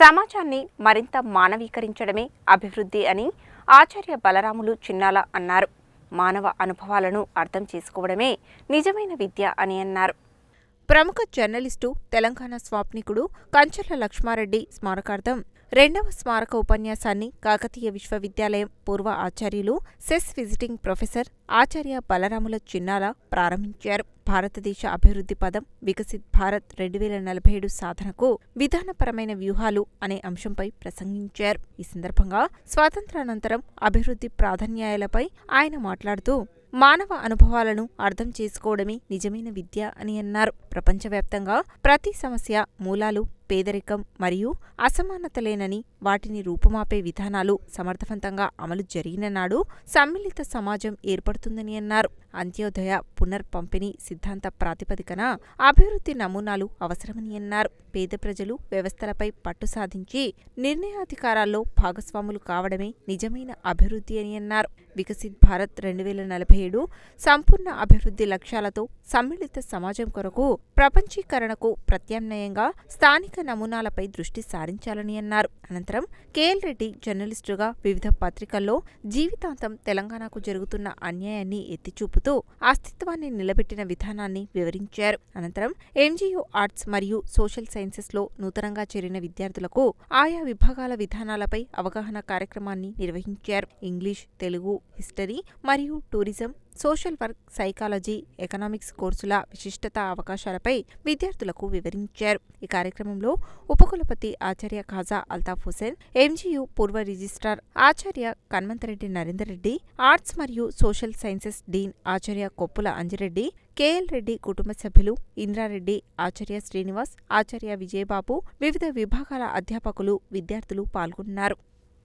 సమాజాన్ని మరింత మానవీకరించడమే అభివృద్ధి అని ఆచార్య బలరాములు చిన్నాల అన్నారు. మానవ అనుభవాలను అర్థం చేసుకోవడమే నిజమైన విద్య అని అన్నారు. ప్రముఖ జర్నలిస్టు తెలంగాణ స్వాప్నికుడు కంచర్ల లక్ష్మారెడ్డి స్మారకార్థం. రెండవ స్మారక ఉపన్యాసాన్ని కాకతీయ విశ్వవిద్యాలయం పూర్వ ఆచార్యులు సెస్ విజిటింగ్ ప్రొఫెసర్ ఆచార్య బలరాముల చిన్నాల ప్రారంభించారు. భారతదేశ అభివృద్ధి పదం వికసిత్ భారత్ రెండు వేల నలభై ఏడు సాధనకు విధానపరమైన వ్యూహాలు అనే అంశంపై ప్రసంగించారు. ఈ సందర్భంగా స్వాతంత్రానంతరం అభివృద్ధి ప్రాధాన్యాలపై ఆయన మాట్లాడుతూ మానవ అనుభవాలను అర్థం చేసుకోవడమే నిజమైన విద్య అని అన్నారు. ప్రపంచవ్యాప్తంగా ప్రతి సమస్య మూలాలు పేదరికం మరియు అసమానతలేనని వాటిని రూపుమాపే విధానాలు సమర్థవంతంగా అమలు జరిగిన నాడు సమ్మిళిత సమాజం ఏర్పడుతుందని అన్నారు. అంత్యోదయ పునర్పంపిణీ సిద్ధాంత ప్రాతిపదికన అభివృద్ధి నమూనాలు అవసరమని అన్నారు. పేద ప్రజలు వ్యవస్థలపై పట్టు సాధించి నిర్ణయాధికారాల్లో భాగస్వాములు కావడమే నిజమైన అభివృద్ధి అని అన్నారు. వికసిత్ భారత్ రెండు వేల నలభై ఏడు సంపూర్ణ అభివృద్ధి లక్ష్యాలతో సమ్మిళిత సమాజం కొరకు ప్రపంచీకరణకు ప్రత్యామ్నాయంగా స్థానిక నమూనాలపై దృష్టి సారించాలని అన్నారు. అనంతరం కేఎల్ రెడ్డి జర్నలిస్టుగా వివిధ పత్రికల్లో జీవితాంతం తెలంగాణకు జరుగుతున్న అన్యాయాన్ని ఎత్తిచూపుతూ అస్తిత్వాన్ని నిలబెట్టిన విధానాన్ని వివరించారు. అనంతరం ఎంజీయూ ఆర్ట్స్ మరియు సోషల్ సైన్సెస్లో నూతనంగా చేరిన విద్యార్థులకు ఆయా విభాగాల విధానాలపై అవగాహన కార్యక్రమాన్ని నిర్వహించారు. ఇంగ్లీష్ తెలుగు హిస్టరీ మరియు tourism social work psychology economics కోర్సుల విశిష్టత అవకాశాలపై విద్యార్థులకు వివరించారు. ఈ కార్యక్రమంలో ఉపకులపతి ఆచార్య ఖాజా అల్తాఫ్ హుసేన్ ఎంజీయు పూర్వ రిజిస్ట్రార్ ఆచార్య కన్వంతరెడ్డి నరేందర్ రెడ్డి ఆర్ట్స్ మరియు సోషల్ సైన్సెస్ డీన్ ఆచార్య కొప్పుల అంజిరెడ్డి కేఎల్ రెడ్డి కుటుంబ సభ్యులు ఇంద్రారెడ్డి ఆచార్య శ్రీనివాస్ ఆచార్య విజయబాబు వివిధ విభాగాల అధ్యాపకులు విద్యార్థులు పాల్గొన్నారు.